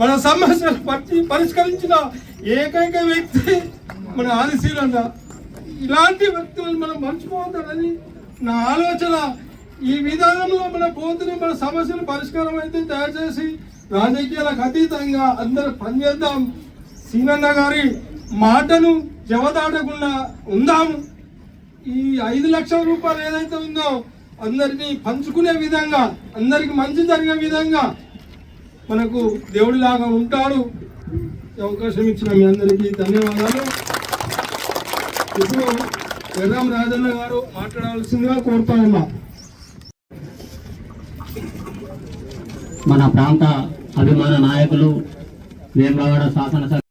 మన సమస్యలు పట్టి పరిష్కరించిన ఏకైక వ్యక్తి మన ఆదిశీలన్న ఇలాంటి వ్యక్తులను మనం మర్చిపోతాడని నా ఆలోచన. ఈ విధానంలో మన పోతున్న మన సమస్యలు పరిష్కారం అయితే దయచేసి రాజకీయాలకు అతీతంగా అందరూ పనిచేద్దాం. సీనన్న గారి మాటను జవదాటకుండా ఉందాము. ఈ ఐదు లక్షల రూపాయలు ఏదైతే ఉందో అందరినీ పంచుకునే విధంగా అందరికి మంచి జరిగే విధంగా మనకు దేవుడిలాగా ఉంటాడు. అవకాశం ఇచ్చిన మీ అందరికీ ధన్యవాదాలు. ఇప్పుడు ఎర్రం రాజన్న గారు మాట్లాడవలసిందిగా కోరుతానమ్మా మన ప్రాంత అభిమాన నాయకులు వేమరావాడ శాసనసభ